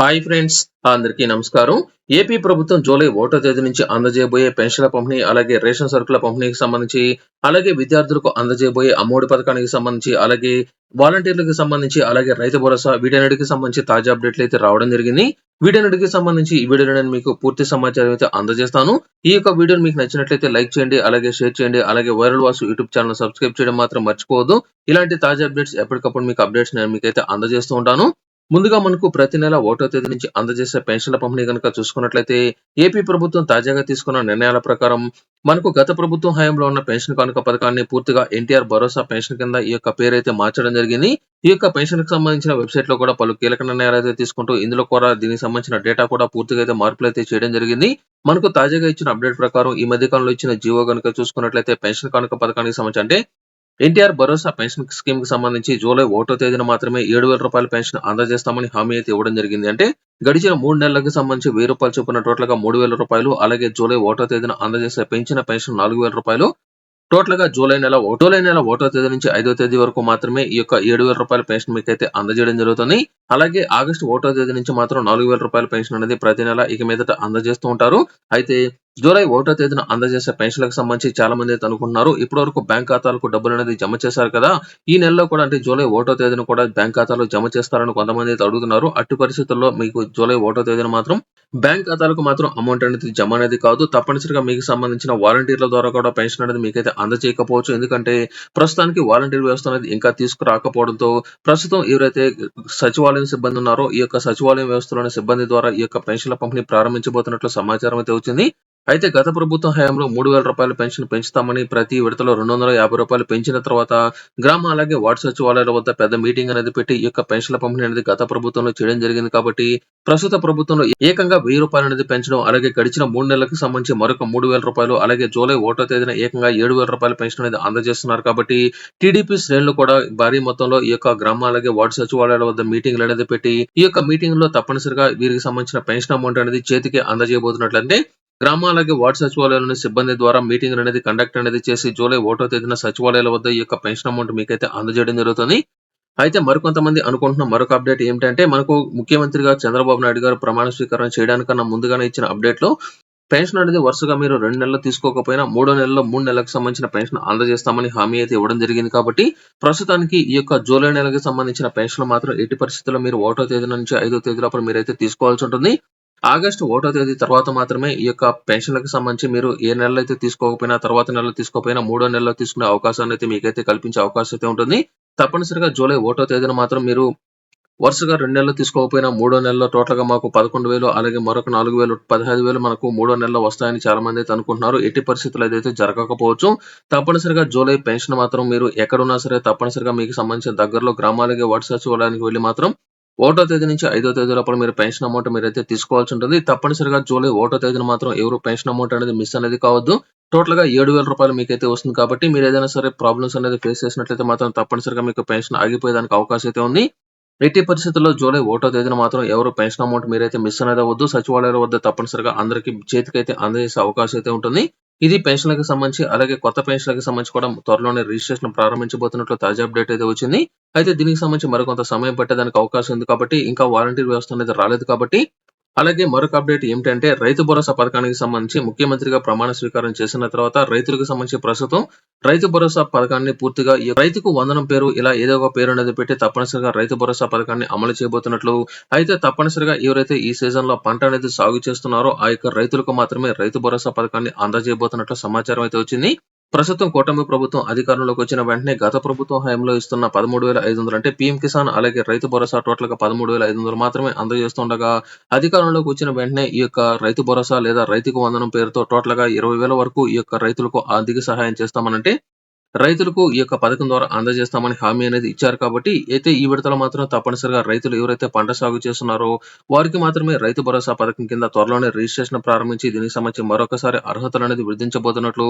Hi friends అందరికీ నమస్కారం. AP ప్రభుత్వం జూలై ఒకటో తేదీ నుంచి అందజేయబోయే పెన్షన్ల పంపిణీ అలాగే రేషన్ సరుకుల పంపిణీకి సంబంధించి అలాగే విద్యార్థులకు అందజేయబోయే అమ్మఒడి పథకానికి సంబంధించి అలాగే వాలంటీర్లకు సంబంధించి అలాగే రైతు భరోసా వీటన్నిటికి సంబంధించి తాజా అప్డేట్లు అయితే రావడం జరిగింది. వీటన్నిటికి సంబంధించి ఈ వీడియోలో నేను మీకు పూర్తి సమాచారం అయితే అందజేస్తాను. ఈ యొక్క వీడియోని మీకు నచ్చినట్లయితే లైక్ చేయండి అలాగే షేర్ చేయండి అలాగే viral Vasu YouTube channel subscribe చేయడం మాత్రం మర్చిపోవద్దు. ఇలాంటి తాజా అప్డేట్స్ ఎప్పటికప్పుడు మీకు అప్డేట్స్ నేను మీకైతే అందజేస్తూ ఉంటాను. ముందుగా మనకు ప్రతి నెల ఒకటో తేదీ నుంచి అందజేసే పెన్షన్ల పంపిణీ కనుక చూసుకున్నట్లయితే ఏపీ ప్రభుత్వం తాజాగా తీసుకున్న నిర్ణయాల ప్రకారం మనకు గత ప్రభుత్వం హయాంలో ఉన్న పెన్షన్ కానుక పథకాన్ని పూర్తిగా ఎన్టీఆర్ భరోసా పెన్షన్ కింద ఈ యొక్క పేరైతే మార్చడం జరిగింది. ఈ యొక్క పెన్షన్కి సంబంధించిన వెబ్సైట్లో కూడా పలు కీలక నిర్ణయాలు అయితే తీసుకుంటూ ఇందులో కూడా దీనికి సంబంధించిన డేటా కూడా పూర్తిగా అయితే మార్పులు అయితే చేయడం జరిగింది. మనకు తాజాగా ఇచ్చిన అప్డేట్ ప్రకారం ఈ మధ్య కాలంలో ఇచ్చిన జీవో కనుక చూసుకున్నట్లయితే పెన్షన్ కానుక పథకానికి సంబంధించి అంటే ఎన్టీఆర్ భరోసా పెన్షన్ స్కీమ్కి సంబంధించి జూలై ఒకటో తేదీన మాత్రమే ఏడు వేల రూపాయల పెన్షన్ అందజేస్తామని హామీ అయితే ఇవ్వడం జరిగింది. అంటే గడిచిన మూడు నెలలకు సంబంధించి వెయ్యి రూపాయలు చొప్పున టోటల్గా మూడు వేల రూపాయలు అలాగే జూలై ఒకటో తేదీన అందజేసే పెంచిన పెన్షన్ నాలుగు వేల రూపాయలు. టోటల్గా జూలై నెల జూలై నెల ఒకటో తేదీ నుంచి ఐదో తేదీ వరకు మాత్రమే ఈ యొక్క ఏడు వేల రూపాయల పెన్షన్ మీకు అయితే అందజేయడం జరుగుతుంది. అలాగే ఆగస్టు ఒకటో తేదీ నుంచి మాత్రం నాలుగు వేల రూపాయల పెన్షన్ అనేది ప్రతి నెల ఇక మీదట అందజేస్తూ ఉంటారు. అయితే జూలై ఒకటో తేదీన అందజేసే పెన్షన్లకు సంబంధించి చాలా మంది అయితే అనుకుంటున్నారు. ఇప్పటి వరకు బ్యాంక్ ఖాతాలకు డబ్బులు అనేది జమ చేశారు కదా. ఈ నెలలో కూడా అంటే జూలై ఒకటో తేదీన కూడా బ్యాంక్ ఖాతాలో జమ చేస్తారని కొంతమంది అయితే అడుగుతున్నారు. అట్టి పరిస్థితుల్లో మీకు జూలై ఒకటో తేదీన మాత్రం బ్యాంక్ ఖాతాలకు మాత్రం అమౌంట్ అనేది జమ అనేది కాదు. తప్పనిసరిగా మీకు సంబంధించిన వాలంటీర్ల ద్వారా కూడా పెన్షన్ అనేది మీకైతే అందజేయకపోవచ్చు. ఎందుకంటే ప్రస్తుతానికి వాలంటీర్ వ్యవస్థ అనేది ఇంకా తీసుకురాకపోవడంతో ప్రస్తుతం ఎవరైతే సచివాలయం సిబ్బంది ఉన్నారో ఈ యొక్క సచివాలయం వ్యవస్థలోని సిబ్బంది ద్వారా ఈ యొక్క పెన్షన్ల పంపిణీ ప్రారంభించబోతున్నట్లు సమాచారం అయితే వచ్చింది. అయితే గత ప్రభుత్వం హయాంలో మూడు వేల రూపాయల పెన్షన్ పెంచుతామని ప్రతి విడతలో రెండు వందల యాభై రూపాయలు పెంచిన తర్వాత గ్రామ అలాగే వార్డు సచివాలయాల వద్ద పెద్ద మీటింగ్ అనేది పెట్టి ఈ యొక్క పెన్షన్ల పంపిణీ అనేది గత ప్రభుత్వంలో చేయడం జరిగింది కాబట్టి ప్రస్తుత ప్రభుత్వంలో ఏకంగా వెయ్యి రూపాయలు అనేది పెంచడం అలాగే గడిచిన మూడు నెలలకు సంబంధించి మరొక మూడు వేల రూపాయలు అలాగే జూలై ఒకటో తేదీన ఏకంగా ఏడు వేల రూపాయల పెన్షన్ అనేది అందజేస్తున్నారు కాబట్టి టీడీపీ శ్రేణులు కూడా భారీ మొత్తంలో ఈ యొక్క గ్రామ అలాగే వార్డు సచివాలయాల వద్ద మీటింగ్లు అనేది పెట్టి ఈ యొక్క మీటింగ్లో తప్పనిసరిగా వీరికి సంబంధించిన పెన్షన్ అమౌంట్ అనేది చేతికి అందజేయబోతున్నట్లంటే గ్రామ అలాగే వార్డు సిబ్బంది ద్వారా మీటింగ్ అనేది కండక్ట్ అనేది చేసి జూలై ఒకటో తేదీన సచివాలయాల వద్ద ఈ యొక్క పెన్షన్ అమౌంట్ మీకైతే అందజేయడం జరుగుతుంది. అయితే మరికొంతమంది అనుకుంటున్న మరొక అప్డేట్ ఏమిటంటే మనకు ముఖ్యమంత్రిగా చంద్రబాబు నాయుడు గారు ప్రమాణ స్వీకారం చేయడానికన్నా ముందుగానే ఇచ్చిన అప్డేట్లో పెన్షన్ అనేది వరుసగా మీరు రెండు నెలలు తీసుకోకపోయినా మూడో నెలలో మూడు నెలలకు సంబంధించిన పెన్షన్ అందజేస్తామని హామీ అయితే ఇవ్వడం జరిగింది కాబట్టి ప్రస్తుతానికి ఈ యొక్క జూలై నెలకి సంబంధించిన పెన్షన్ మాత్రం ఎట్టి పరిస్థితుల్లో మీరు ఒకటో తేదీ నుంచి ఐదో తేదీ లోపల మీరైతే తీసుకోవాల్సి ఉంటుంది. ఆగస్టు ఒకటో తేదీ తర్వాత మాత్రమే ఈ యొక్క పెన్షన్లకు సంబంధించి మీరు ఏ నెలలో అయితే తీసుకోకపోయినా తర్వాత నెలలో తీసుకోకపోయినా మూడో నెలలో తీసుకునే అవకాశాన్ని అయితే మీకైతే కల్పించే అవకాశం అయితే ఉంటుంది. తప్పనిసరిగా జూలై ఒకటో తేదీన మాత్రం మీరు వరుసగా రెండు నెలలు తీసుకోకపోయినా మూడో నెలలో టోటల్గా మాకు పదకొండు వేలు అలాగే మరొక నాలుగు వేలు పదహైదు వేలు మనకు మూడో నెలలో వస్తాయని చాలా మంది అయితే అనుకుంటున్నారు. ఎట్టి పరిస్థితులు అయితే జరగకపోవచ్చు. తప్పనిసరిగా జూలై పెన్షన్ మాత్రం మీరు ఎక్కడున్నా సరే తప్పనిసరిగా మీకు సంబంధించిన దగ్గరలో గ్రామాలకి వాటి సచివాలయానికి వెళ్ళి మాత్రం ఒకటో తేదీ నుంచి ఐదో తేదీ లోపల మీరు పెన్షన్ అమౌంట్ మీరైతే తీసుకోవాల్సి ఉంటుంది. తప్పనిసరిగా జూలై ఒకటో తేదీన మాత్రం ఎవరు పెన్షన్ అమౌంట్ అనేది మిస్ అనేది కావద్దు. టోటల్గా ఏడు వేల రూపాయలు మీకైతే వస్తుంది కాబట్టి మీరు ఏదైనా సరే ప్రాబ్లమ్స్ అనేది ఫేస్ చేసినట్లయితే మాత్రం తప్పనిసరిగా మీకు పెన్షన్ ఆగిపోయేదానికి అవకాశం అయితే ఉంది. ఎట్టి పరిస్థితుల్లో జూలై ఒకటో తేదీన మాత్రం ఎవరు పెన్షన్ అమౌంట్ మీరైతే మిస్ అనేది అవ్వద్దు. సచివాలయాల వద్ద తప్పనిసరిగా అందరికి చేతికైతే అందజేసే అవకాశం అయితే ఉంటుంది. ఇది పెన్షన్లకు సంబంధించి అలాగే కొత్త పెన్షన్లకు సంబంధించి కూడా త్వరలోనే రిజిస్ట్రేషన్ ప్రారంభించబోతున్నట్లు తాజా అప్డేట్ అయితే వచ్చింది. అయితే దీనికి సంబంధించి మరికొంత సమయం పట్టేదానికి అవకాశం ఉంది కాబట్టి ఇంకా వాలంటీర్ వ్యవస్థ అనేది రాలేదు కాబట్టి అలాగే మరొక అప్డేట్ ఏమిటంటే రైతు భరోసా పథకానికి సంబంధించి ముఖ్యమంత్రిగా ప్రమాణ స్వీకారం చేసిన తర్వాత రైతులకు సంబంధించి ప్రస్తుతం రైతు భరోసా పథకాన్ని పూర్తిగా రైతుకు వందనం పేరు ఇలా ఏదో ఒక పేరు అనేది పెట్టి తప్పనిసరిగా రైతు భరోసా పథకాన్ని అమలు చేయబోతున్నట్లు అయితే తప్పనిసరిగా ఎవరైతే ఈ సీజన్లో పంట అనేది సాగు చేస్తున్నారో ఆ యొక్క రైతులకు మాత్రమే రైతు భరోసా పథకాన్ని అందజేయబోతున్నట్లు సమాచారం అయితే వచ్చింది. ప్రస్తుతం కూటమి ప్రభుత్వం అధికారంలోకి వచ్చిన వెంటనే గత ప్రభుత్వం హయాంలో ఇస్తున్న పదమూడు వేల ఐదు వందలు అంటే పీఎం కిసాన్ అలాగే రైతు భరోసా టోటల్గా పదమూడు వేల ఐదు వందలు మాత్రమే అందజేస్తుండగా అధికారంలోకి వచ్చిన వెంటనే ఈ యొక్క రైతు భరోసా లేదా రైతుకు వందనం పేరుతో టోటల్గా ఇరవై వేల వరకు ఈ యొక్క రైతులకు ఆర్థిక సహాయం చేస్తామనంటే రైతులకు ఈ యొక్క పథకం ద్వారా అందజేస్తామని హామీ అనేది ఇచ్చారు కాబట్టి అయితే ఈ విడతలో మాత్రం తప్పనిసరిగా రైతులు ఎవరైతే పంట సాగు చేస్తున్నారో వారికి మాత్రమే రైతు భరోసా పథకం కింద త్వరలోనే రిజిస్ట్రేషన్ ప్రారంభించి దీనికి సంబంధించి మరొకసారి అర్హతలు అనేది విధించబోతున్నట్లు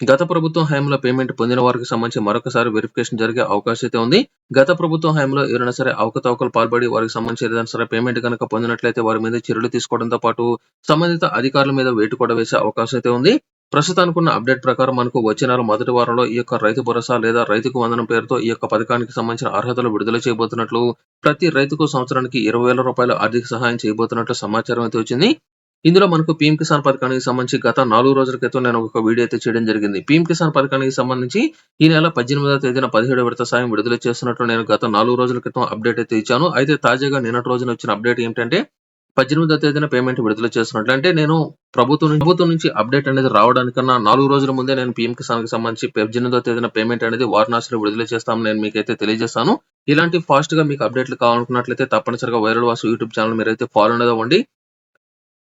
గత ప్రభుత్వం హయాంలో పేమెంట్ పొందిన వారికి సంబంధించి మరొకసారి వెరిఫికేషన్ జరిగే అవకాశం అయితే ఉంది. గత ప్రభుత్వం హయాంలో ఎవరైనా సరే అవకతవకలు పాల్పడి వారికి సంబంధించి ఏదైనా సరే పేమెంట్ కనుక పొందినట్లయితే వారి మీద చర్యలు తీసుకోవడంతో పాటు సంబంధిత అధికారుల మీద వేటు కూడా వేసే అవకాశం అయితే ఉంది. ప్రస్తుతానికి ఉన్న అప్డేట్ ప్రకారం మనకు వచ్చే నెల మొదటి వారంలో ఈ యొక్క రైతు భరోసా లేదా రైతుకు వందనం పేరుతో ఈ యొక్క పథకానికి సంబంధించిన అర్హతలు విడుదల చేయబోతున్నట్లు ప్రతి రైతుకు సంవత్సరానికి ఇరవై వేల రూపాయల ఆర్థిక సహాయం చేయబోతున్నట్లు సమాచారం అయితే వచ్చింది. ఇందులో మనకు పీఎం కిసాన్ పథకానికి సంబంధించి గత నాలుగు రోజుల క్రితం నేను ఒక వీడియో అయితే చేయడం జరిగింది. పీఎం కిసాన్ పథకానికి సంబంధించి ఈ నెల పద్దెనిమిదవ తేదీన పదిహేడు విడత సాయం విడుదల చేస్తున్నట్లు నేను గత నాలుగు రోజుల క్రితం అప్డేట్ అయితే ఇచ్చాను. అయితే తాజాగా నిన్నటి రోజున వచ్చిన అప్డేట్ ఏంటంటే పద్దెనిమిదవ తేదీన పేమెంట్ విడుదల చేస్తున్నట్లు. అంటే నేను ప్రభుత్వం ప్రభుత్వం నుంచి అప్డేట్ అనేది రావడానికన్నా నాలుగు రోజుల ముందే నేను పీఎం కిసాన్కి సంబంధించి పద్దెనిమిదవ తేదీన పేమెంట్ అనేది వారణాసిలో విడుదల చేస్తామని నేను మీకైతే తెలియజేస్తాను. ఇలాంటి ఫాస్ట్గా మీకు అప్డేట్లు కావాలనుకున్నట్లయితే తప్పనిసరిగా వైరల్ వాసు యూట్యూబ్ ఛానల్ మీరైతే ఫాలో అనేది అవ్వండి.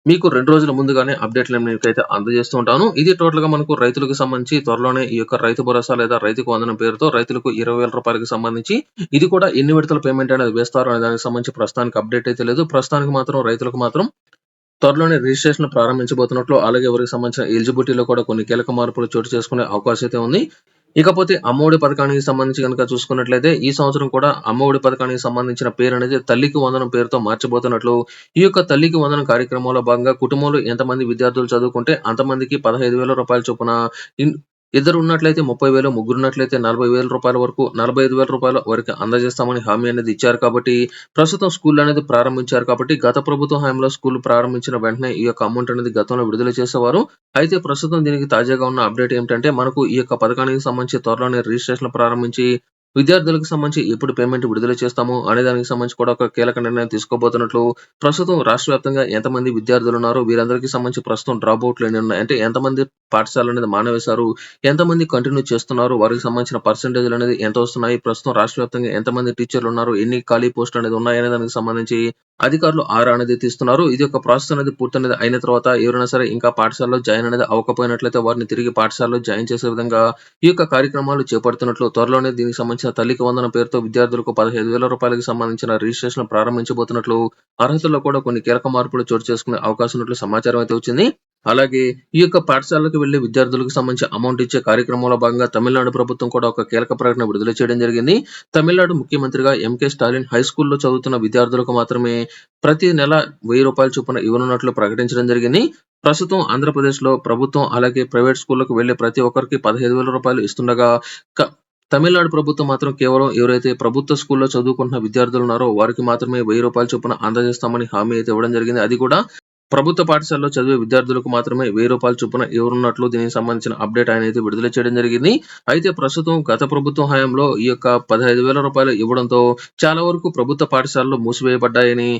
మీకు రెండు రోజుల ముందుగానే అప్డేట్లు మీకైతే అందజేస్తూ ఉంటాను. ఇది టోటల్గా మనకు రైతులకు సంబంధించి త్వరలోనే ఈ యొక్క రైతు భరోసా లేదా రైతుకు వందనం పేరుతో రైతులకు ఇరవై వేల రూపాయలకు సంబంధించి ఇది కూడా ఎన్ని విడతల పేమెంట్ అనేది వేస్తారు అనే దానికి సంబంధించి ప్రస్తుతానికి అప్డేట్ అయితే లేదు. ప్రస్తుతానికి మాత్రం రైతులకు మాత్రం త్వరలోనే రిజిస్ట్రేషన్ ప్రారంభించబోతున్నట్లు అలాగే ఎవరికి సంబంధించిన ఎలిజిబిలిటీలో కూడా కొన్ని కీలక మార్పులు చోటు చేసుకునే అవకాశం అయితే ఉంది. ఇకపోతే అమ్మఒడి పథకానికి సంబంధించి కనుక చూసుకున్నట్లయితే ఈ సంవత్సరం కూడా అమ్మఒడి పథకానికి సంబంధించిన పేరు అనేది తల్లికి వందనం పేరుతో మార్చబోతున్నట్లు ఈ యొక్క తల్లికి వందనం కార్యక్రమంలో భాగంగా కుటుంబంలో ఎంతమంది విద్యార్థులు చదువుకుంటే అంతమందికి పదహైదు వేల రూపాయల చొప్పున ఇద్దరు ఉన్నట్లయితే ముప్పై వేలు ముగ్గురు ఉన్నట్లయితే నలభై వేల రూపాయల వరకు నలభై ఐదు వేల రూపాయల వరకు అందజేస్తామని హామీ అనేది ఇచ్చారు కాబట్టి ప్రస్తుతం స్కూల్ అనేది ప్రారంభించారు కాబట్టి గత ప్రభుత్వ హామీలో స్కూల్ ప్రారంభించిన వెంటనే ఈ యొక్క అమౌంట్ అనేది గతంలో విడుదల చేసేవారు. అయితే ప్రస్తుతం దీనికి తాజాగా ఉన్న అప్డేట్ ఏమిటంటే మనకు ఈ యొక్క పథకానికి సంబంధించి త్వరలోనే రిజిస్ట్రేషన్ ప్రారంభించి విద్యార్థులకు సంబంధించి ఎప్పుడు పేమెంట్ విడుదల చేస్తాము అనే దానికి సంబంధించి కూడా ఒక కీలక నిర్ణయం తీసుకోబోతున్నట్లు ప్రస్తుతం రాష్ట్ర వ్యాప్తంగా ఎంతమంది విద్యార్థులు ఉన్నారో వీరందరికీ సంబంధించి ప్రస్తుతం డ్రాప్ అవుట్లు ఎన్ని ఉన్నాయి అంటే ఎంతమంది పాఠశాలలు అనేది మానవేశారు ఎంతమంది కంటిన్యూ చేస్తున్నారు వారికి సంబంధించిన పర్సంటేజ్లు అనేది ఎంత వస్తున్నాయి ప్రస్తుతం రాష్ట్ర వ్యాప్తంగా ఎంతమంది టీచర్లు ఉన్నారు ఎన్ని ఖాళీ పోస్టులు అనేది ఉన్నాయనే అనే దానికి సంబంధించి అధికారులు ఆరా అనేది తీస్తున్నారు. ఇది ఒక ప్రాసెస్ అనేది పూర్తనేది అయిన తర్వాత ఎవరైనా సరే ఇంకా పాఠశాలలో జాయిన్ అనేది అవ్వకపోయినట్లయితే వారిని తిరిగి పాఠశాలలో జాయిన్ చేసే విధంగా ఈ యొక్క కార్యక్రమాలు చేపడుతున్నట్లు త్వరలోనే దీనికి సంబంధించిన తల్లికి వందన పేరుతో విద్యార్థులకు పదహైదు వేల రూపాయలకు సంబంధించిన రిజిస్ట్రేషన్ ప్రారంభించబోతున్నట్లు అర్హతల్లో కూడా కొన్ని కీలక మార్పులు చోటు చేసుకునే అవకాశం ఉన్నట్లు సమాచారం అయితే వచ్చింది. అలాగే ఈ యొక్క పాఠశాలకు వెళ్ళి విద్యార్థులకు సంబంధించి అమౌంట్ ఇచ్చే కార్యక్రమంలో భాగంగా తమిళనాడు ప్రభుత్వం కూడా ఒక కీలక ప్రకటన విడుదల చేయడం జరిగింది. తమిళనాడు ముఖ్యమంత్రిగా ఎంకే స్టాలిన్ హై స్కూల్లో చదువుతున్న విద్యార్థులకు మాత్రమే ప్రతి నెల వెయ్యి రూపాయల చొప్పున ఇవ్వనున్నట్లు ప్రకటించడం జరిగింది. ప్రస్తుతం ఆంధ్రప్రదేశ్లో ప్రభుత్వం అలాగే ప్రైవేట్ స్కూళ్ళకు వెళ్ళే ప్రతి ఒక్కరికి పదహైదు వేల రూపాయలు ఇస్తుండగా తమిళనాడు ప్రభుత్వం మాత్రం కేవలం ఎవరైతే ప్రభుత్వ స్కూల్లో చదువుకుంటున్న విద్యార్థులు ఉన్నారో వారికి మాత్రమే వెయ్యి రూపాయల చొప్పున అందజేస్తామని హామీ అయితే ఇవ్వడం జరిగింది. అది కూడా ప్రభుత్వ పాఠశాలలో చదివే విద్యార్థులకు మాత్రమే వెయ్యి రూపాయల చొప్పున ఎవరున్నట్లు దీనికి సంబంధించిన అప్డేట్ ఆయన అయితే విడుదల చేయడం జరిగింది. అయితే ప్రస్తుతం గత ప్రభుత్వం హయాంలో ఈ యొక్క పదహైదు వేల రూపాయలు ఇవ్వడంతో చాలా వరకు ప్రభుత్వ పాఠశాలలు మూసివేయబడ్డాయని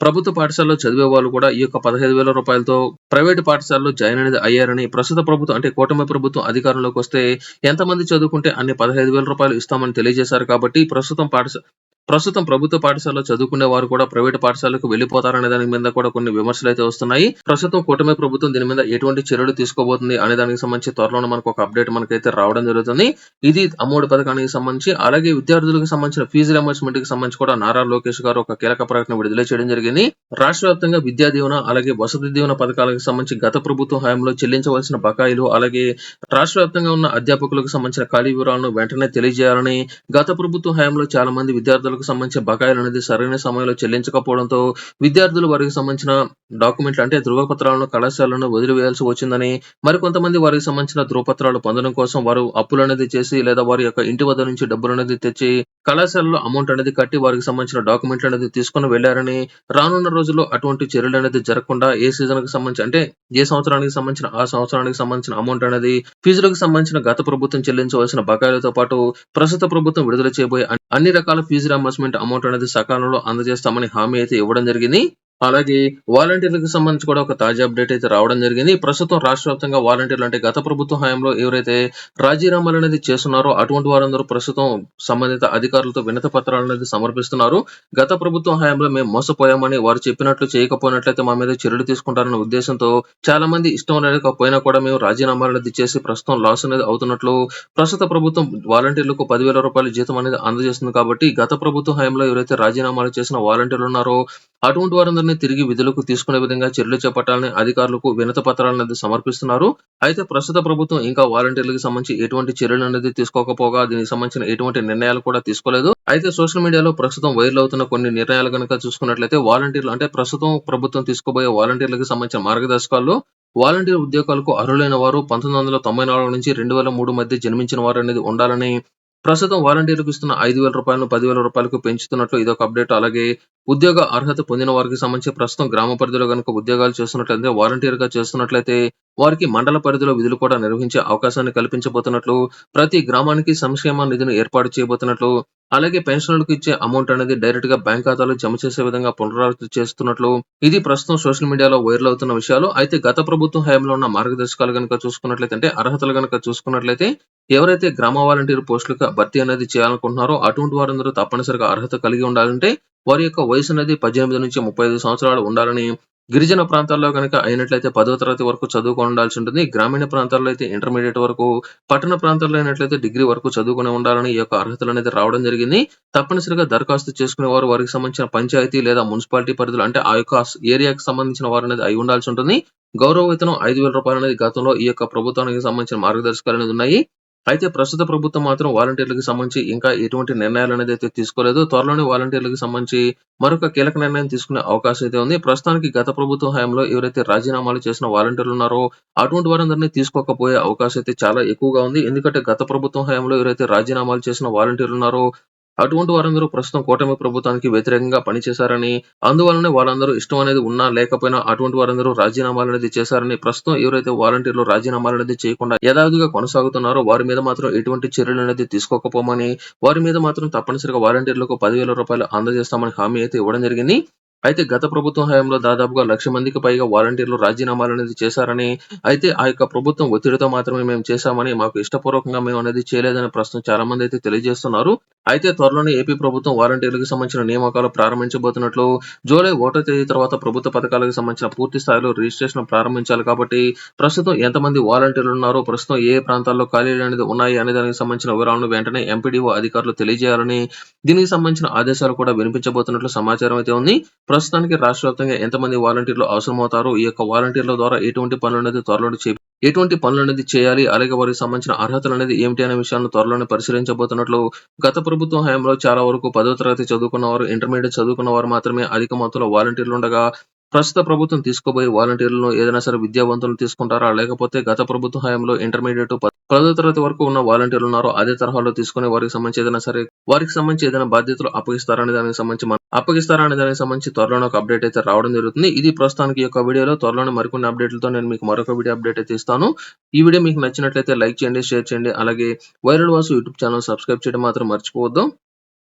ప్రభుత్వ పాఠశాలలో చదివే వాళ్ళు కూడా ఈ యొక్క పదహైదు వేల రూపాయలతో ప్రైవేట్ పాఠశాలలో జాయిన్ అనేది అయ్యారని ప్రస్తుత ప్రభుత్వం అంటే కూటమి ప్రభుత్వం అధికారంలోకి వస్తే ఎంతమంది చదువుకుంటే అన్ని పదహైదు వేల రూపాయలు ఇస్తామని తెలియజేశారు కాబట్టి ప్రస్తుతం పాఠశాల ప్రస్తుతం ప్రభుత్వ పాఠశాలలో చదువుకునే వారు కూడా ప్రైవేట్ పాఠశాలకు వెళ్ళిపోతారనే దాని మీద కూడా కొన్ని విమర్శలు అయితే వస్తున్నాయి. ప్రస్తుతం కూటమి ప్రభుత్వం దీని మీద ఎటువంటి చర్యలు తీసుకోబోతుంది అనే దానికి సంబంధించి త్వరలోనే మనకు ఒక అప్డేట్ మనకైతే రావడం జరుగుతుంది. ఇది అమ్మఒడి పథకానికి సంబంధించి అలాగే విద్యార్థులకు సంబంధించిన ఫీజు రియంబర్స్మెంట్కి సంబంధించి కూడా నారా లోకేష్ గారు ఒక కీలక ప్రకటన విడుదల చేయడం జరిగింది. రాష్ట్ర వ్యాప్తంగా విద్యా దీవెన అలాగే వసతి దీవెన పథకాలకు సంబంధించి గత ప్రభుత్వ హయాంలో చెల్లించవలసిన బకాయిలు అలాగే రాష్ట్ర వ్యాప్తంగా ఉన్న అధ్యాపకులకు సంబంధించిన ఖాళీ వివరాలను వెంటనే తెలియజేయాలని గత ప్రభుత్వ హయాంలో చాలా మంది విద్యార్థులు విద్యార్థులకు సంబంధించిన బకాయిలు అనేది సరైన సమయంలో చెల్లించకపోవడంతో విద్యార్థులు వారికి సంబంధించిన డాక్యుమెంట్లు అంటే ధృవపత్రాలను కళాశాలను వదిలివేయాల్సి వచ్చిందని మరికొంతమంది వారికి సంబంధించిన ధృవపత్రాలు పొందడం కోసం వారు అప్పులు అనేది చేసి లేదా వారి యొక్క ఇంటి వద్ద నుంచి డబ్బులు అనేది తెచ్చి కళాశాలలో అమౌంట్ అనేది కట్టి వారికి సంబంధించిన డాక్యుమెంట్లు అనేది తీసుకుని వెళ్ళారని రానున్న రోజుల్లో అటువంటి చర్యలు అనేది జరగకుండా ఏ సీజన్కి సంబంధించి అంటే ఏ సంవత్సరానికి సంబంధించిన ఆ సంవత్సరానికి సంబంధించిన అమౌంట్ అనేది ఫీజులకు సంబంధించిన గత ప్రభుత్వం చెల్లించవలసిన బకాయిలతో పాటు ప్రస్తుత ప్రభుత్వం విడుదల చేయబోయే అన్ని- రకాల ఫీజు రియంబర్స్మెంట్ అమౌంట్ అనేది సకాలంలో అందజేస్తామని హామీ అయితే ఇవ్వడం జరిగింది. అలాగే వాలంటీర్లకు సంబంధించి కూడా ఒక తాజా అప్డేట్ అయితే రావడం జరిగింది. ప్రస్తుతం రాష్ట్ర వ్యాప్తంగా వాలంటీర్లు అంటే గత ప్రభుత్వ హయాంలో ఎవరైతే రాజీనామాలు అనేది చేస్తున్నారో అటువంటి వారందరూ ప్రస్తుతం సంబంధిత అధికారులతో వినత పత్రాలు అనేది సమర్పిస్తున్నారు. గత ప్రభుత్వం హయాంలో మేము మోసపోయామని వారు చెప్పినట్లు చేయకపోయినట్లయితే మా మీద చర్యలు తీసుకుంటారన్న ఉద్దేశంతో చాలా మంది ఇష్టం లేకపోయినా కూడా మేము రాజీనామాలు అనేది చేసి ప్రస్తుతం లాస్ అనేది అవుతున్నట్లు ప్రస్తుత ప్రభుత్వం వాలంటీర్లకు పదివేల రూపాయల జీతం అనేది అందజేస్తుంది. కాబట్టి గత ప్రభుత్వ హయాంలో ఎవరైతే రాజీనామాలు చేసిన వాలంటీర్లు ఉన్నారో అటువంటి వారందరినీ తిరిగి విధులకు తీసుకునే విధంగా చర్యలు చేపట్టాలని అధికారులకు వినత పత్రాలను అనేది సమర్పిస్తున్నారు. అయితే ప్రస్తుత ప్రభుత్వం ఇంకా వాలంటీర్లకు సంబంధించి ఎటువంటి చర్యలు అనేది తీసుకోకపోగా దీనికి సంబంధించిన ఎటువంటి నిర్ణయాలు కూడా తీసుకోలేదు. అయితే సోషల్ మీడియాలో ప్రస్తుతం వైరల్ అవుతున్న కొన్ని నిర్ణయాలు కనుక చూసుకున్నట్లయితే వాలంటీర్లు అంటే ప్రస్తుతం ప్రభుత్వం తీసుకోబోయే వాలంటీర్లకు సంబంధించిన మార్గదర్శకాల్లో వాలంటీర్ ఉద్యోగాలకు అర్హులైన వారు 1994 నుంచి 2003 మధ్య జన్మించిన వారు అనేది ఉండాలని ప్రస్తుతం వాలంటీర్లకు ఇస్తున్న ఐదు వేల రూపాయలను పదివేల రూపాయలకు పెంచుతున్నట్లు ఇదొక అప్డేట్. అలాగే ఉద్యోగ అర్హత పొందిన వారికి సంబంధించి ప్రస్తుతం గ్రామ పరిధిలో కనుక ఉద్యోగాలు చేస్తున్నట్లయితే వాలంటీర్గా చేస్తున్నట్లయితే వారికి మండల పరిధిలో విధులు కూడా నిర్వహించే అవకాశాన్ని కల్పించబోతున్నట్లు ప్రతి గ్రామానికి సంక్షేమ నిధిని ఏర్పాటు చేయబోతున్నట్లు అలాగే పెన్షన్లకు ఇచ్చే అమౌంట్ అనేది డైరెక్ట్గా బ్యాంక్ ఖాతాలో జమ చేసే విధంగా పునరావృతి చేస్తున్నట్లు ఇది ప్రస్తుతం సోషల్ మీడియాలో వైరల్ అవుతున్న విషయాలు. అయితే గత ప్రభుత్వం హయాంలో ఉన్న మార్గదర్శకాలు గనుక చూసుకున్నట్లయితే అంటే అర్హతలు గనుక చూసుకున్నట్లయితే ఎవరైతే గ్రామ వాలంటీర్ పోస్టులకు భర్తీ అనేది చేయాలనుకుంటున్నారో అటువంటి వారందరూ తప్పనిసరిగా అర్హత కలిగి ఉండాలంటే వారి యొక్క వయసు అనేది పద్దెనిమిది నుంచి ముప్పై ఐదు సంవత్సరాలు ఉండాలని గిరిజన ప్రాంతాల్లో కనుక అయినట్లయితే పదో తరగతి వరకు చదువుకొని ఉండాల్సి ఉంటుంది. గ్రామీణ ప్రాంతాల్లో అయితే ఇంటర్మీడియట్ వరకు పట్టణ ప్రాంతాల్లో అయినట్లయితే డిగ్రీ వరకు చదువుకుని ఉండాలని ఈ యొక్క అర్హతలు అనేది రావడం జరిగింది. తప్పనిసరిగా దరఖాస్తు చేసుకునే వారు వారికి సంబంధించిన పంచాయతీ లేదా మున్సిపాలిటీ పరిధిలో అంటే ఆ యొక్క ఏరియాకి సంబంధించిన వారు అనేది అయి ఉండాల్సి ఉంటుంది. గౌరవ వేతనం ఐదు వేల రూపాయలు అనేది గతంలో ఈ యొక్క ప్రభుత్వానికి సంబంధించిన మార్గదర్శకాలు అనేది ఉన్నాయి. అయితే ప్రస్తుత ప్రభుత్వం మాత్రం వాలంటీర్లకు సంబంధించి ఇంకా ఎటువంటి నిర్ణయాలు అనేది అయితే తీసుకోలేదు. త్వరలోనే వాలంటీర్లకు సంబంధించి మరొక కీలక నిర్ణయం తీసుకునే అవకాశం అయితే ఉంది. ప్రస్తుతానికి గత ప్రభుత్వం హయాంలో ఎవరైతే రాజీనామాలు చేసిన వాలంటీర్లు ఉన్నారో అటువంటి వారందరినీ తీసుకోకపోయే అవకాశం అయితే చాలా ఎక్కువగా ఉంది. ఎందుకంటే గత ప్రభుత్వం హయాంలో ఎవరైతే రాజీనామాలు చేసిన వాలంటీర్లు ఉన్నారో అటువంటి వారందరూ ప్రస్తుతం కూటమి ప్రభుత్వానికి వ్యతిరేకంగా పనిచేశారని అందువలనే వాళ్ళందరూ ఇష్టం అనేది ఉన్నా లేకపోయినా అటువంటి వారందరూ రాజీనామాలు అనేది చేశారని ప్రస్తుతం ఎవరైతే వాలంటీర్లు రాజీనామాలు అనేది చేయకుండా యథావిధిగా కొనసాగుతున్నారో వారి మీద మాత్రం ఎటువంటి చర్యలు అనేది తీసుకోకపోమని వారి మీద మాత్రం తప్పనిసరిగా వాలంటీర్లకు పదివేల రూపాయలు అందజేస్తామని హామీ అయితే ఇవ్వడం జరిగింది. అయితే గత ప్రభుత్వ హయాంలో దాదాపుగా లక్ష మందికి పైగా వాలంటీర్లు రాజీనామాలు అనేది చేశారని అయితే ఆ యొక్క ప్రభుత్వం ఒత్తిడితో మాత్రమే మేము చేశామని మాకు ఇష్టపూర్వకంగా మేము అనేది చేయలేదని ప్రస్తుతం చాలా మంది అయితే తెలియజేస్తున్నారు. అయితే త్వరలోనే ఏపీ ప్రభుత్వం వాలంటీర్లకు సంబంధించిన నియామకాలు ప్రారంభించబోతున్నట్లు జూలై ఒకటో తేదీ తర్వాత ప్రభుత్వ పథకాలకు సంబంధించిన పూర్తి స్థాయిలో రిజిస్ట్రేషన్ ప్రారంభించాలి కాబట్టి ప్రస్తుతం ఎంతమంది వాలంటీర్లు ఉన్నారో ప్రస్తుతం ఏ ప్రాంతాల్లో ఖాళీలు అనేది ఉన్నాయి అనే దానికి సంబంధించిన వివరాలను వెంటనే ఎంపీడీఓ అధికారులు తెలియజేయాలని దీనికి సంబంధించిన ఆదేశాలు కూడా వినిపించబోతున్నట్లు సమాచారం అయితే ఉంది. ప్రస్తుతానికి రాష్ట్ర వ్యాప్తంగా ఎంతమంది వాలంటీర్లు అవసరమవుతారో ఈ యొక్క వాలంటీర్ల ద్వారా ఎటువంటి పనులు అనేది త్వరలో చే ఎటువంటి పనులు అనేది చేయాలి అలాగే వారికి సంబంధించిన అర్హతలు అనేది ఏమిటి అనే విషయాలను త్వరలోనే పరిశీలించబోతున్నట్లు గత ప్రభుత్వం హయాంలో చాలా వరకు పదో తరగతి చదువుకున్న వారు ఇంటర్మీడియట్ చదువుకున్న వారు మాత్రమే అధిక మొత్తంలో వాలంటీర్లు ఉండగా ప్రస్తుత ప్రభుత్వం తీసుకోబోయే వాలంటీర్లను ఏదైనా సరే విద్యావంతులు తీసుకుంటారా? లేకపోతే గత ప్రభుత్వ హయాంలో ఇంటర్మీడియట్ పదో తరగతి వరకు ఉన్న వాలంటీర్లు ఉన్నారో అదే తరహాలో తీసుకునే వారికి సంబంధించి ఏదైనా సరే వారికి సంబంధించి ఏదైనా బాధ్యతలు అప్పగిస్తారనే దానికి సంబంధించి మనం అప్పగిస్తారనే దానికి సంబంధించి త్వరలోనే ఒక అప్డేట్ అయితే రావడం జరుగుతుంది. ఇది ప్రస్తుతానికి యొక్క వీడియోలో. త్వరలోనే మరికొన్ని అప్డేట్లతో నేను మీకు మరొక వీడియో అప్డేట్ అయితే ఇస్తాను. ఈ వీడియో మీకు నచ్చినట్లయితే లైక్ చేయండి షేర్ చేయండి. అలాగే viral Vasu YouTube channel subscribe చేయడం మాత్రం మర్చిపోవద్దు.